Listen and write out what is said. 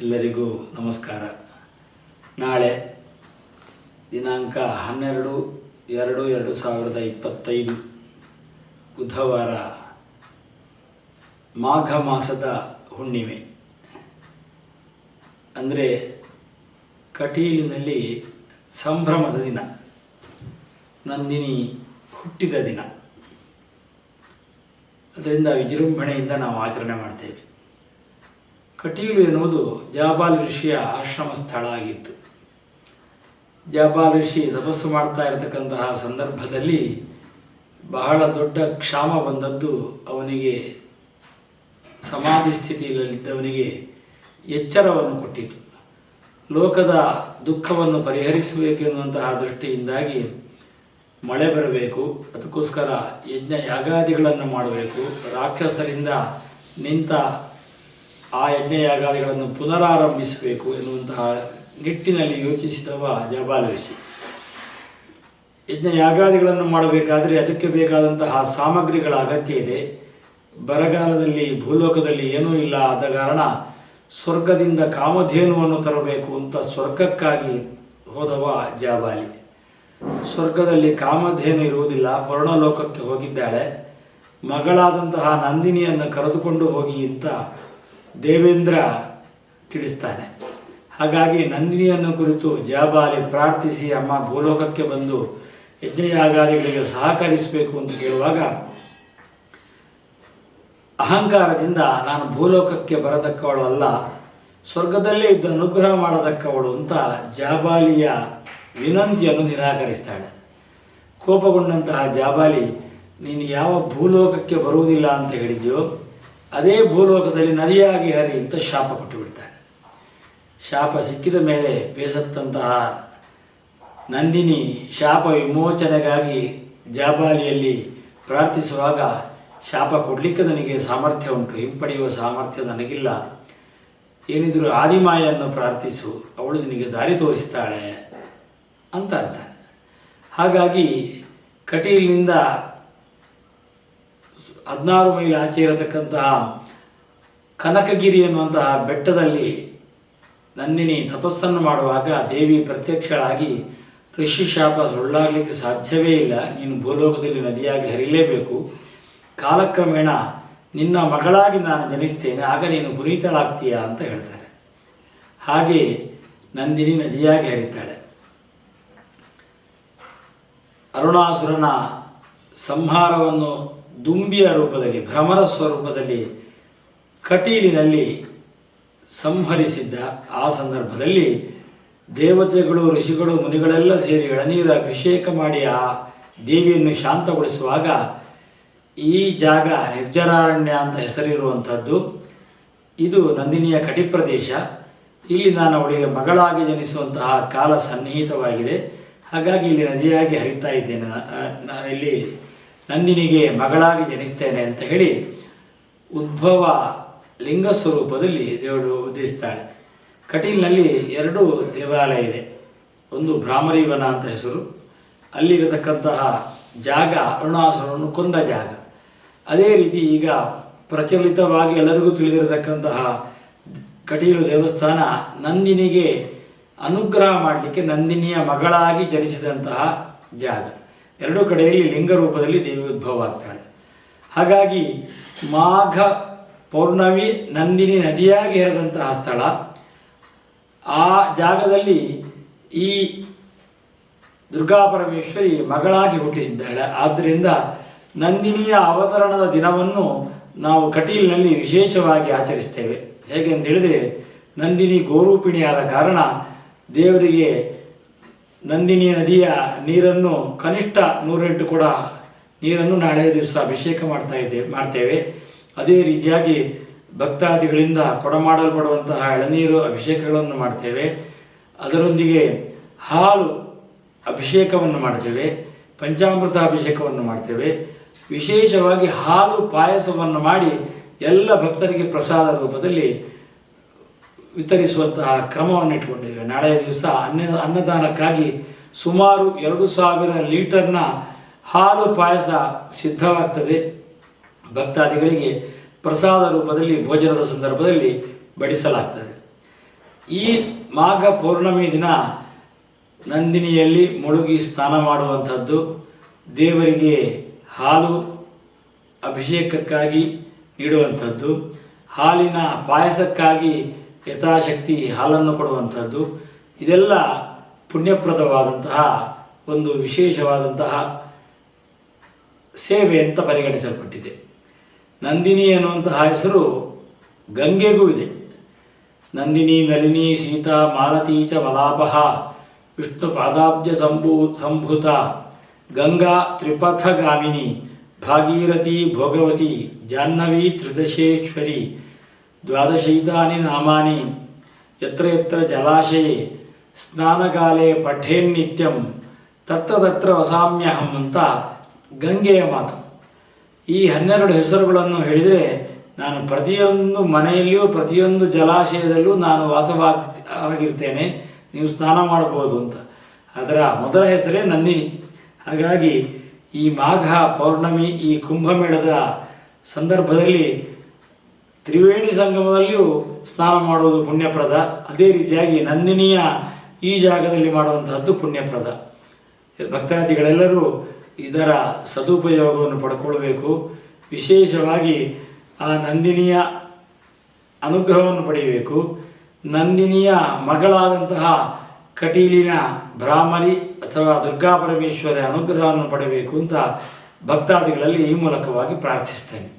ಎಲ್ಲರಿಗೂ ನಮಸ್ಕಾರ. ನಾಳೆ ದಿನಾಂಕ ಹನ್ನೆರಡು ಎರಡು ಎರಡು ಸಾವಿರದ ಇಪ್ಪತ್ತೈದು ಬುಧವಾರ ಮಾಘ ಮಾಸದ ಹುಣ್ಣಿಮೆ. ಅಂದರೆ ಕಟೀಲಿನಲ್ಲಿ ಸಂಭ್ರಮದ ದಿನ. ನಂದಿನಿ ಹುಟ್ಟಿದ ದಿನ. ಅದರಿಂದ ವಿಜೃಂಭಣೆಯಿಂದ ನಾವು ಆಚರಣೆ ಮಾಡ್ತೇವೆ. ಕಟೀಲು ಎನ್ನುವುದು ಜಾಬಾಲ್ ಋಷಿಯ ಆಶ್ರಮ ಸ್ಥಳ ಆಗಿತ್ತು. ಜಾಬಾಲ್ ಋಷಿ ತಪಸ್ಸು ಮಾಡ್ತಾ ಇರತಕ್ಕಂತಹ ಸಂದರ್ಭದಲ್ಲಿ ಬಹಳ ದೊಡ್ಡ ಕ್ಷಾಮ ಬಂದದ್ದು ಅವನಿಗೆ, ಸಮಾಧಿ ಸ್ಥಿತಿಯಲ್ಲಿದ್ದವನಿಗೆ ಎಚ್ಚರವನ್ನು ಕೊಟ್ಟಿತು. ಲೋಕದ ದುಃಖವನ್ನು ಪರಿಹರಿಸಬೇಕೆನ್ನುವಂತಹ ದೃಷ್ಟಿಯಿಂದಾಗಿ ಮಳೆ ಬರಬೇಕು, ಅದಕ್ಕೋಸ್ಕರ ಯಜ್ಞ ಯಾಗಾದಿಗಳನ್ನು ಮಾಡಬೇಕು, ರಾಕ್ಷಸರಿಂದ ನಿಂತ ಆ ಯಜ್ಞಯಾಗಾದಿಗಳನ್ನು ಪುನರಾರಂಭಿಸಬೇಕು ಎನ್ನುವಂತಹ ನಿಟ್ಟಿನಲ್ಲಿ ಯೋಚಿಸಿದವ ಜಬಾಲ ಋಷಿ. ಯಜ್ಞ ಯಾಗಾದಿಗಳನ್ನು ಮಾಡಬೇಕಾದರೆ ಅದಕ್ಕೆ ಬೇಕಾದಂತಹ ಸಾಮಗ್ರಿಗಳ ಅಗತ್ಯ ಇದೆ. ಬರಗಾಲದಲ್ಲಿ, ಭೂಲೋಕದಲ್ಲಿ ಏನೂ ಇಲ್ಲ ಆದ ಕಾರಣ ಸ್ವರ್ಗದಿಂದ ಕಾಮಧೇನುವನ್ನು ತರಬೇಕು ಅಂತ ಸ್ವರ್ಗಕ್ಕಾಗಿ ಹೋದವ ಜಾಬಾಲಿ. ಸ್ವರ್ಗದಲ್ಲಿ ಕಾಮಧೇನು ಇರುವುದಿಲ್ಲ, ವರ್ಣಲೋಕಕ್ಕೆ ಹೋಗಿದ್ದಾಳೆ. ಮಗಳಾದಂತಹ ನಂದಿನಿಯನ್ನು ಕರೆದುಕೊಂಡು ಹೋಗಿ ಅಂತ ದೇವೇಂದ್ರ ತಿಳಿಸ್ತಾನೆ. ಹಾಗಾಗಿ ನಂದಿನಿಯನ್ನು ಕುರಿತು ಜಾಬಾಲಿ ಪ್ರಾರ್ಥಿಸಿ ಅಮ್ಮ ಭೂಲೋಕಕ್ಕೆ ಬಂದು ಯಜ್ಞಯಾಗಾದಿಗಳಿಗೆ ಸಹಕರಿಸಬೇಕು ಅಂತ ಕೇಳುವಾಗ, ಅಹಂಕಾರದಿಂದ ನಾನು ಭೂಲೋಕಕ್ಕೆ ಬರತಕ್ಕವಳು ಅಲ್ಲ, ಸ್ವರ್ಗದಲ್ಲೇ ಇದ್ದ ಅನುಗ್ರಹ ಮಾಡತಕ್ಕವಳು ಅಂತ ಜಾಬಾಲಿಯ ವಿನಂತಿಯನ್ನು ನಿರಾಕರಿಸ್ತಾಳೆ. ಕೋಪಗೊಂಡಂತಹ ಜಾಬಾಲಿ, ನೀನು ಯಾವ ಭೂಲೋಕಕ್ಕೆ ಬರುವುದಿಲ್ಲ ಅಂತ ಹೇಳಿದ್ಯೋ ಅದೇ ಭೂಲೋಕದಲ್ಲಿ ನದಿಯಾಗಿ ಹರಿ ಅಂತ ಶಾಪ ಕೊಟ್ಟು ಬಿಡ್ತಾನೆ ಶಾಪ ಸಿಕ್ಕಿದ ಮೇಲೆ ಬೇಸತ್ತಂತಹ ನಂದಿನಿ ಶಾಪ ವಿಮೋಚನೆಗಾಗಿ ಜಾಬಾಲಿಯಲ್ಲಿ ಪ್ರಾರ್ಥಿಸುವಾಗ ಶಾಪ ಕೊಡಲಿಕ್ಕೆ ನನಗೆ ಸಾಮರ್ಥ್ಯ ಉಂಟು, ಹಿಂಪಡೆಯುವ ಸಾಮರ್ಥ್ಯ ನನಗಿಲ್ಲ. ಏನಿದ್ರು ಆದಿಮಾಯನ್ನು ಪ್ರಾರ್ಥಿಸು, ಅವಳು ನಿನಗೆ ದಾರಿ ತೋರಿಸ್ತಾಳೆ ಅಂತ ಅಂತಾನೆ ಹಾಗಾಗಿ ಕಟೀಲಿನಿಂದ ಹದಿನಾರು ಮೈಲ್ ಆಚೆ ಇರತಕ್ಕಂತಹ ಕನಕಗಿರಿ ಎನ್ನುವಂತಹ ಬೆಟ್ಟದಲ್ಲಿ ನಂದಿನಿ ತಪಸ್ಸನ್ನು ಮಾಡುವಾಗ ದೇವಿ ಪ್ರತ್ಯಕ್ಷಳಾಗಿ, ಋಷಿ ಶಾಪ, ಸುಳ್ಳಾಗಲಿಕ್ಕೆ ಸಾಧ್ಯವೇ ಇಲ್ಲ. ನೀನು ಭೂಲೋಕದಲ್ಲಿ ನದಿಯಾಗಿ ಹರಿಲೇಬೇಕು ಕಾಲಕ್ರಮೇಣ ನಿನ್ನ ಮಗಳಾಗಿ ನಾನು ಜನಿಸ್ತೇನೆ. ಆಗ ನೀನು ಪುನೀತಳಾಗ್ತೀಯ? ಅಂತ ಹೇಳ್ತಾರೆ. ಹಾಗೆ ನಂದಿನಿ ನದಿಯಾಗಿ ಹರಿತಾಳೆ. ಅರುಣಾಸುರನ ಸಂಹಾರವನ್ನು ದುಂಬಿಯ ರೂಪದಲ್ಲಿ, ಭ್ರಮರ ಸ್ವರೂಪದಲ್ಲಿ, ಕಟೀಲಿನಲ್ಲಿ ಸಂಹರಿಸಿದ್ದ ಆ ಸಂದರ್ಭದಲ್ಲಿ ದೇವತೆಗಳು, ಋಷಿಗಳು, ಮುನಿಗಳೆಲ್ಲ ಸೇರಿ ಎಳನೀರು ಅಭಿಷೇಕ ಮಾಡಿ ಆ ದೇವಿಯನ್ನು ಶಾಂತಗೊಳಿಸುವಾಗ ಈ ಜಾಗ ನಿರ್ಜರಾರಣ್ಯ ಅಂತ ಹೆಸರಿರುವಂಥದ್ದು. ಇದು ನಂದಿನಿಯ ಕಟಿ ಪ್ರದೇಶ ಇಲ್ಲಿ ನಾನು ಅವಳಿಗೆ ಮಗಳಾಗಿ ಜನಿಸುವಂತಹ ಕಾಲ ಸನ್ನಿಹಿತವಾಗಿದೆ. ಹಾಗಾಗಿ ಇಲ್ಲಿ ನದಿಯಾಗಿ ಹರಿತಾ ಇದ್ದೇನೆ. ಇಲ್ಲಿ ನಂದಿನಿಗೆ ಮಗಳಾಗಿ ಜನಿಸ್ತೇನೆ ಅಂತ ಹೇಳಿ ಉದ್ಭವ ಲಿಂಗ ಸ್ವರೂಪದಲ್ಲಿ ದೇವರು ಉದ್ದೇಶಿಸ್ತಾಳೆ ಕಟೀಲ್ನಲ್ಲಿ ಎರಡು ದೇವಾಲಯ ಇದೆ. ಒಂದು ಭ್ರಾಮರಿವನ ಅಂತ ಹೆಸರು. ಅಲ್ಲಿರತಕ್ಕಂತಹ ಜಾಗ ಅರುಣಾಸುರನ್ನು ಕೊಂದ ಜಾಗ. ಅದೇ ರೀತಿ ಈಗ ಪ್ರಚಲಿತವಾಗಿ ಎಲ್ಲರಿಗೂ ತಿಳಿದಿರತಕ್ಕಂತಹ ಕಟೀಲು ದೇವಸ್ಥಾನ ನಂದಿನಿಗೆ ಅನುಗ್ರಹ ಮಾಡಲಿಕ್ಕೆ ನಂದಿನಿಯ ಮಗಳಾಗಿ ಜನಿಸಿದಂತಹ ಜಾಗ. ಎರಡೂ ಕಡೆಯಲ್ಲಿ ಲಿಂಗ ರೂಪದಲ್ಲಿ ದೇವಿ ಉದ್ಭವ ಆಗ್ತಾಳೆ. ಹಾಗಾಗಿ ಮಾಘ ಪೌರ್ಣಮಿ ನಂದಿನಿ ನದಿಯಾಗಿ ಹರಿದಂತಹ ಸ್ಥಳ. ಆ ಜಾಗದಲ್ಲಿ ಈ ದುರ್ಗಾ ಪರಮೇಶ್ವರಿ ಮಗಳಾಗಿ ಹುಟ್ಟಿಸಿದ್ದಾಳೆ. ಆದ್ದರಿಂದ ನಂದಿನಿಯ ಅವತರಣದ ದಿನವನ್ನು ನಾವು ಕಟೀಲಿನಲ್ಲಿ ವಿಶೇಷವಾಗಿ ಆಚರಿಸ್ತೇವೆ. ಹೇಗೆ ಅಂತ ಹೇಳಿದರೆ ನಂದಿನಿ ಗೋರೂಪಿಣಿಯಾದ ಕಾರಣ ದೇವರಿಗೆ ನಂದಿನಿ ನದಿಯ ನೀರನ್ನು ಕನಿಷ್ಠ ನೂರೆಂಟು ಕೂಡ ನೀರನ್ನು ನಾಳೆ ದಿವಸ ಅಭಿಷೇಕ ಮಾಡ್ತಾ ಇದ್ದೇವೆ ಮಾಡ್ತೇವೆ. ಅದೇ ರೀತಿಯಾಗಿ ಭಕ್ತಾದಿಗಳಿಂದ ಕೊಡಮಾಡಲ್ಪಡುವಂತಹ ಎಳನೀರು ಅಭಿಷೇಕಗಳನ್ನು ಮಾಡ್ತೇವೆ. ಅದರೊಂದಿಗೆ ಹಾಲು ಅಭಿಷೇಕವನ್ನು ಮಾಡ್ತೇವೆ, ಪಂಚಾಮೃತ ಅಭಿಷೇಕವನ್ನು ಮಾಡ್ತೇವೆ. ವಿಶೇಷವಾಗಿ ಹಾಲು ಪಾಯಸವನ್ನು ಮಾಡಿ ಎಲ್ಲ ಭಕ್ತರಿಗೆ ಪ್ರಸಾದ ರೂಪದಲ್ಲಿ ವಿತರಿಸುವಂತಹ ಕ್ರಮವನ್ನು ಇಟ್ಕೊಂಡಿದ್ದೇವೆ. ನಾಳೆಯ ದಿವಸ ಅನ್ನ, ಅನ್ನದಾನಕ್ಕಾಗಿ ಸುಮಾರು ಎರಡು ಸಾವಿರ ಲೀಟರ್ನ ಹಾಲು ಪಾಯಸ ಸಿದ್ಧವಾಗ್ತದೆ. ಭಕ್ತಾದಿಗಳಿಗೆ ಪ್ರಸಾದ ರೂಪದಲ್ಲಿ, ಭೋಜನದ ಸಂದರ್ಭದಲ್ಲಿ ಬಡಿಸಲಾಗ್ತದೆ. ಈ ಮಾಘ ಪೌರ್ಣಮಿ ದಿನ ನಂದಿನಿಯಲ್ಲಿ ಮುಳುಗಿ ಸ್ನಾನ ಮಾಡುವಂಥದ್ದು. ದೇವರಿಗೆ ಹಾಲು ಅಭಿಷೇಕಕ್ಕಾಗಿ ನೀಡುವಂಥದ್ದು. ಹಾಲಿನ ಪಾಯಸಕ್ಕಾಗಿ ಯಥಾಶಕ್ತಿ ಹಾಲನ್ನು ಕೊಡುವಂಥದ್ದು. ಇದೆಲ್ಲ ಪುಣ್ಯಪ್ರದವಾದಂತಹ ಒಂದು ವಿಶೇಷವಾದಂತಹ ಸೇವೆ ಅಂತ ಪರಿಗಣಿಸಲ್ಪಟ್ಟಿದೆ. ನಂದಿನಿ ಅನ್ನುವಂತಹ ಹೆಸರು ಗಂಗೆಗೂ ಇದೆ. ನಂದಿನಿ ನಲಿನಿ ಸೀತಾ ಮಾಲತೀಚ ಮಲಾಪಹ ವಿಷ್ಣು ಪಾದಾಬ್ಜ ಸಂಭೂ ಸಂಭೂತ ಗಂಗಾ ತ್ರಿಪಥಗಾಮಿನಿ ಭಾಗೀರಥಿ ಭೋಗವತಿ ಜಾಹ್ನವಿ ತ್ರಿದಶೇಶ್ವರಿ ದ್ವಾದಶೈತಾನಿ ನಾಮಾನಿ. ಯತ್ರ ಯತ್ರ ಜಲಾಶಯ. ಸ್ನಾನಕಾಲೇ ಪಠೇನ್ನಿತ್ಯಂ. ತತ್ರ ತತ್ರ ವಸಾಮ್ಯಹಂ ಅಂತ ಗಂಗೆಯ ಮಾತು. ಈ ಹನ್ನೆರಡು ಹೆಸರುಗಳನ್ನು ಹೇಳಿದರೆ ನಾನು ಪ್ರತಿಯೊಂದು ಮನೆಯಲ್ಲಿಯೂ, ಪ್ರತಿಯೊಂದು ಜಲಾಶಯದಲ್ಲೂ ನಾನು ವಾಸವಾಗಿ ಆಗಿರ್ತೇನೆ. ನೀವು ಸ್ನಾನ ಮಾಡಬಹುದು ಅಂತ. ಅದರ ಮೊದಲ ಹೆಸರೇ ನಂದಿನಿ. ಹಾಗಾಗಿ ಈ ಮಾಘ ಪೌರ್ಣಮಿ ಈ ಕುಂಭಮೇಳದ ಸಂದರ್ಭದಲ್ಲಿ ತ್ರಿವೇಣಿ ಸಂಗಮದಲ್ಲಿಯೂ ಸ್ನಾನ ಮಾಡುವುದು ಪುಣ್ಯಪ್ರದ. ಅದೇ ರೀತಿಯಾಗಿ ನಂದಿನಿಯ ಈ ಜಾಗದಲ್ಲಿ ಮಾಡುವಂತಹದ್ದು ಪುಣ್ಯಪ್ರದ. ಭಕ್ತಾದಿಗಳೆಲ್ಲರೂ ಇದರ ಸದುಪಯೋಗವನ್ನು ಪಡ್ಕೊಳ್ಬೇಕು. ವಿಶೇಷವಾಗಿ ಆ ನಂದಿನಿಯ ಅನುಗ್ರಹವನ್ನು ಪಡೆಯಬೇಕು. ನಂದಿನಿಯ ಮಗಳಾದಂತಹ ಕಟೀಲಿನ ಬ್ರಾಹ್ಮಣಿ ಅಥವಾ ದುರ್ಗಾ ಪರಮೇಶ್ವರ ಅನುಗ್ರಹವನ್ನು ಪಡೆಯಬೇಕು ಅಂತ ಭಕ್ತಾದಿಗಳಲ್ಲಿ ಈ ಮೂಲಕವಾಗಿ ಪ್ರಾರ್ಥಿಸ್ತೇನೆ.